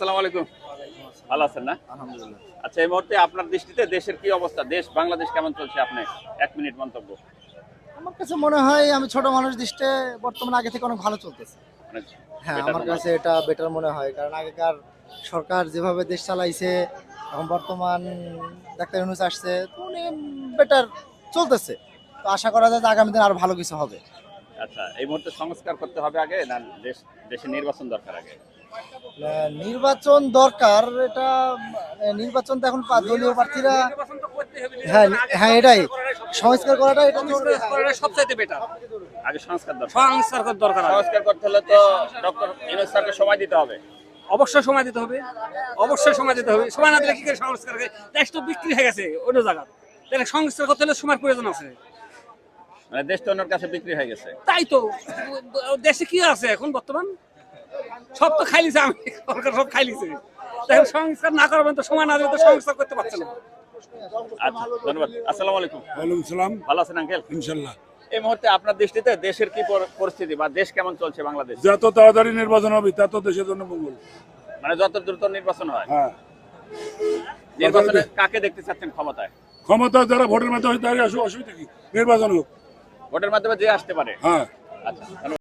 আসসালামু আলাইকুম। ভালো আছেন না? আলহামদুলিল্লাহ। আচ্ছা এই মুহূর্তে আপনার দৃষ্টিতে দেশের কি অবস্থা? দেশ বাংলাদেশ কেমন চলছে আপনি? এক মিনিট মন্তব্য। আমার কাছে মনে হয় আমি ছোট মানুষ দৃষ্টে বর্তমানে আগে থেকে অনেক ভালো চলতেছে। মানে হ্যাঁ আমার কাছে এটা বেটার মনে হয়। কারণ আগেকার সরকার যেভাবে দেশ চালাইছে এখন বর্তমান ডাক্তার ইউনুস আসছে তো উনি বেটার চলতেছে। তো আশা করা যায় যে আগামী দিন আরও ভালো কিছু হবে। আচ্ছা এই মুহূর্তে সংস্কার করতে হবে আগে না দেশ দেশে নির্বাচন দরকার আগে? নির্বাচন দরকার এটা নির্বাচন তো এখন দলীয় প্রার্থীরা হ্যাঁ হ্যাঁ এটাই। সংস্কার করাটা এটা। সবচাইতে বেটার আগে সংস্কার দরকার। সংস্কার দরকার সংস্কার করতে হলে তো ডক্টর ইউনুস স্যারকে সময় দিতে হবে। অবশ্যই সময় দিতে হবে। অবশ্যই সময় দিতে হবে। সময় না দিলে কি করে সংস্কার হবে? দেশ তো বিক্রি হয়ে গেছে অন্য জায়গা তাহলে সংস্কার করতে হলে সময় প্রয়োজন আছে। মানে দেশ তো অন্যের কাছে বিক্রি হয়ে গেছে। তাই তো। দেশে কি আছে এখন বর্তমান? সব তো খাইলিছে আমি। সরকার সব খাইলিছে। দেখেন সংস্কার না করবেন তো সময় না দিলে তো সংস্কার করতে পারছে না। আচ্ছা ধন্যবাদ। আসসালামু আলাইকুম। ওয়ালাইকুম সালাম। ভালো আছেন আঙ্কেল? ইনশাল্লাহ। এই মুহূর্তে আপনার দৃষ্টিতে দেশের কি পরিস্থিতি বা দেশ কেমন চলছে বাংলাদেশ? যত তাড়াতাড়ি নির্বাচন হবে তত দেশের জন্য মঙ্গল। মানে যত দ্রুত নির্বাচন হয়। হ্যাঁ। নির্বাচনে কাকে দেখতে চাচ্ছেন ক্ষমতায়? ক্ষমতা যারা ভোটের মাধ্যমে তারই অসুবিধা কি? নির্বাচন হোক। ভোটের মাধ্যমে যে আসতে পারে। হ্যাঁ। আচ্ছা।